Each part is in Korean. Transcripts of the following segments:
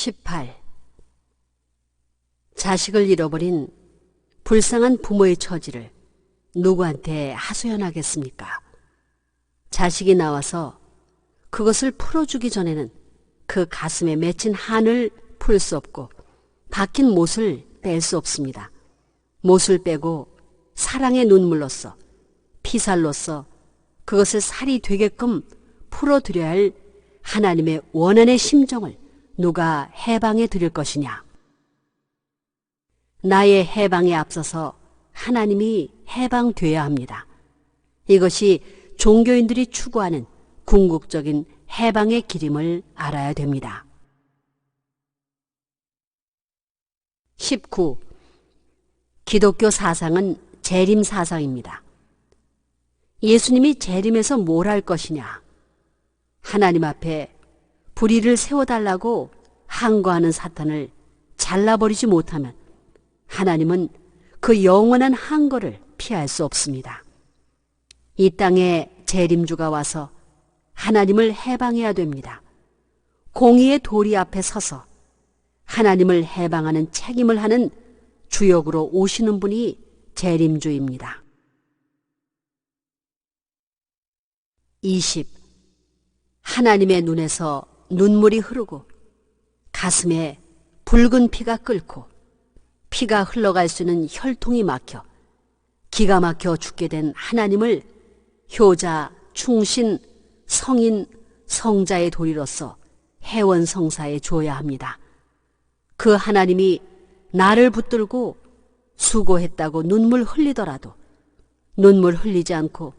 18. 자식을 잃어버린 불쌍한 부모의 처지를 누구한테 하소연하겠습니까? 자식이 나와서 그것을 풀어주기 전에는 그 가슴에 맺힌 한을 풀 수 없고 박힌 못을 뺄 수 없습니다. 못을 빼고 사랑의 눈물로써 피살로써 그것을 살이 되게끔 풀어드려야 할 하나님의 원한의 심정을 누가 해방해 드릴 것이냐? 나의 해방에 앞서서 하나님이 해방돼야 합니다. 이것이 종교인들이 추구하는 궁극적인 해방의 길임을 알아야 됩니다. 19. 기독교 사상은 재림 사상입니다. 예수님이 재림에서 뭘 할 것이냐? 하나님 앞에 불의를 세워달라고 항거하는 사탄을 잘라버리지 못하면 하나님은 그 영원한 항거를 피할 수 없습니다. 이 땅에 재림주가 와서 하나님을 해방해야 됩니다. 공의의 도리 앞에 서서 하나님을 해방하는 책임을 하는 주역으로 오시는 분이 재림주입니다. 20. 하나님의 눈에서 눈물이 흐르고 가슴에 붉은 피가 끓고 피가 흘러갈 수 있는 혈통이 막혀 기가 막혀 죽게 된 하나님을 효자, 충신, 성인, 성자의 도리로서 해원 성사에 줘야 합니다. 그 하나님이 나를 붙들고 수고했다고 눈물 흘리더라도 눈물 흘리지 않고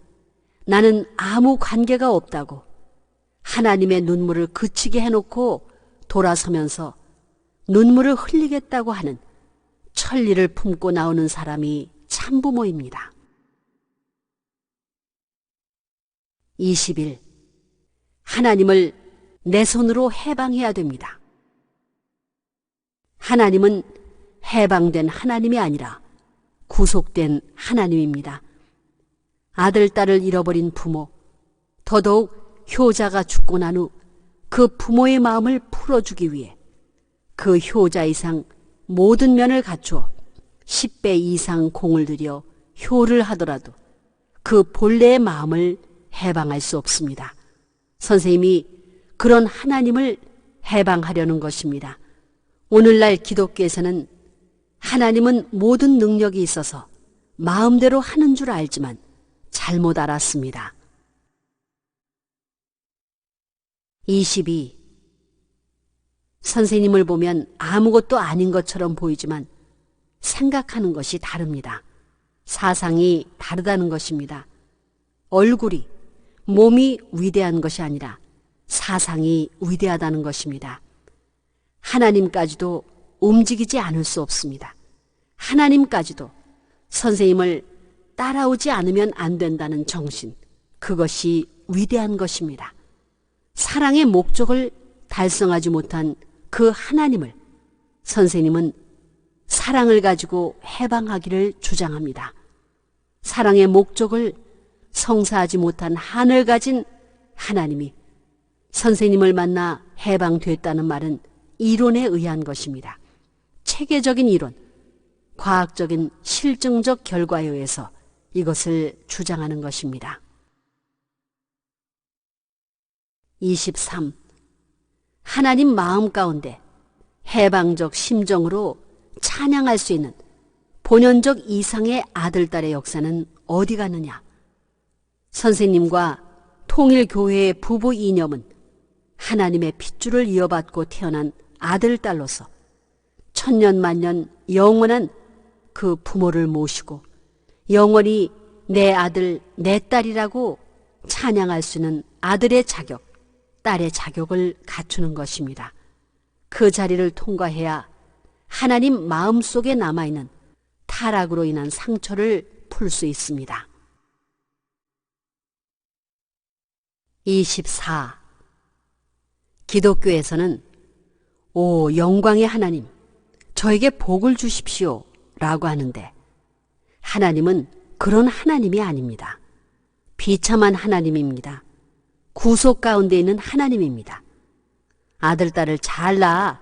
나는 아무 관계가 없다고 하나님의 눈물을 그치게 해놓고 돌아서면서 눈물을 흘리겠다고 하는 천리를 품고 나오는 사람이 참부모입니다. 20일 하나님을 내 손으로 해방해야 됩니다. 하나님은 해방된 하나님이 아니라 구속된 하나님입니다. 아들, 딸을 잃어버린 부모, 더더욱 효자가 죽고 난 후 그 부모의 마음을 풀어주기 위해 그 효자 이상 모든 면을 갖추어 10배 이상 공을 들여 효를 하더라도 그 본래의 마음을 해방할 수 없습니다. 선생님이 그런 하나님을 해방하려는 것입니다. 오늘날 기독교에서는 하나님은 모든 능력이 있어서 마음대로 하는 줄 알지만 잘못 알았습니다. 22. 선생님을 보면 아무것도 아닌 것처럼 보이지만 생각하는 것이 다릅니다. 사상이 다르다는 것입니다. 얼굴이, 몸이 위대한 것이 아니라 사상이 위대하다는 것입니다. 하나님까지도 움직이지 않을 수 없습니다. 하나님까지도 선생님을 따라오지 않으면 안 된다는 정신, 그것이 위대한 것입니다. 사랑의 목적을 달성하지 못한 그 하나님을 선생님은 사랑을 가지고 해방하기를 주장합니다. 사랑의 목적을 성사하지 못한 한을 가진 하나님이 선생님을 만나 해방됐다는 말은 이론에 의한 것입니다. 체계적인 이론, 과학적인 실증적 결과에 의해서 이것을 주장하는 것입니다. 23. 하나님 마음 가운데 해방적 심정으로 찬양할 수 있는 본연적 이상의 아들딸의 역사는 어디 가느냐? 선생님과 통일교회의 부부 이념은 하나님의 핏줄을 이어받고 태어난 아들딸로서 천년만년 영원한 그 부모를 모시고 영원히 내 아들, 내 딸이라고 찬양할 수 있는 아들의 자격, 딸의 자격을 갖추는 것입니다. 그 자리를 통과해야 하나님 마음속에 남아있는 타락으로 인한 상처를 풀 수 있습니다. 24. 기독교에서는 오 영광의 하나님, 저에게 복을 주십시오 라고 하는데 하나님은 그런 하나님이 아닙니다. 비참한 하나님입니다. 구속 가운데 있는 하나님입니다. 아들, 딸을 잘 낳아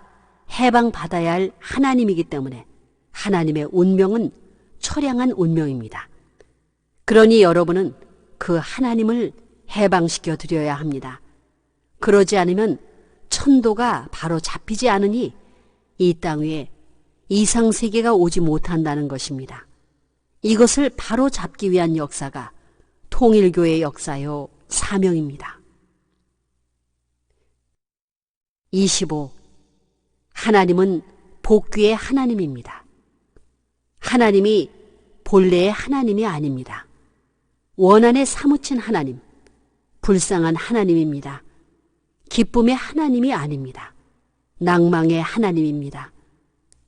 해방받아야 할 하나님이기 때문에 하나님의 운명은 처량한 운명입니다. 그러니 여러분은 그 하나님을 해방시켜 드려야 합니다. 그러지 않으면 천도가 바로 잡히지 않으니 이 땅 위에 이상 세계가 오지 못한다는 것입니다. 이것을 바로 잡기 위한 역사가 통일교의 역사요 사명입니다. 25. 하나님은 복귀의 하나님입니다. 하나님이 본래의 하나님이 아닙니다. 원한에 사무친 하나님, 불쌍한 하나님입니다. 기쁨의 하나님이 아닙니다. 낭망의 하나님입니다.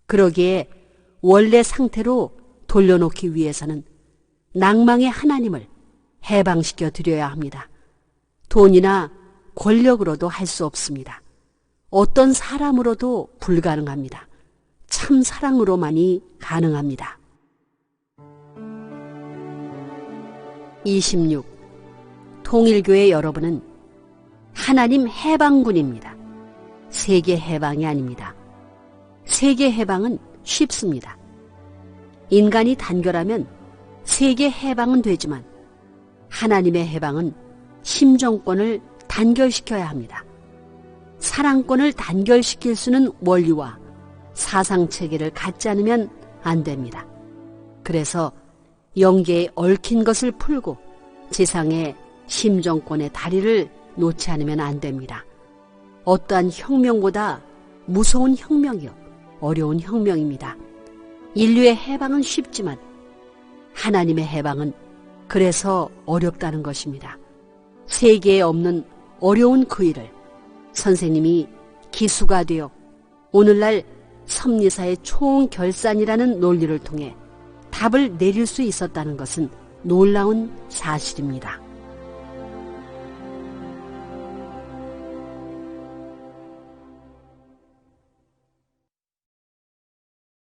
그러기에 원래 상태로 돌려놓기 위해서는 낭망의 하나님을 해방시켜 드려야 합니다. 돈이나 권력으로도 할 수 없습니다. 어떤 사람으로도 불가능합니다. 참 사랑으로만이 가능합니다. 26. 통일교회 여러분은 하나님 해방군입니다. 세계 해방이 아닙니다. 세계 해방은 쉽습니다. 인간이 단결하면 세계 해방은 되지만 하나님의 해방은 심정권을 단결시켜야 합니다. 사랑권을 단결시킬 수는 원리와 사상 체계를 갖지 않으면 안 됩니다. 그래서 영계에 얽힌 것을 풀고 지상의 심정권의 다리를 놓지 않으면 안 됩니다. 어떠한 혁명보다 무서운 혁명이요. 어려운 혁명입니다. 인류의 해방은 쉽지만 하나님의 해방은 그래서 어렵다는 것입니다. 세계에 없는 어려운 그 일을 선생님이 기수가 되어 오늘날 섭리사의 총결산이라는 논리를 통해 답을 내릴 수 있었다는 것은 놀라운 사실입니다.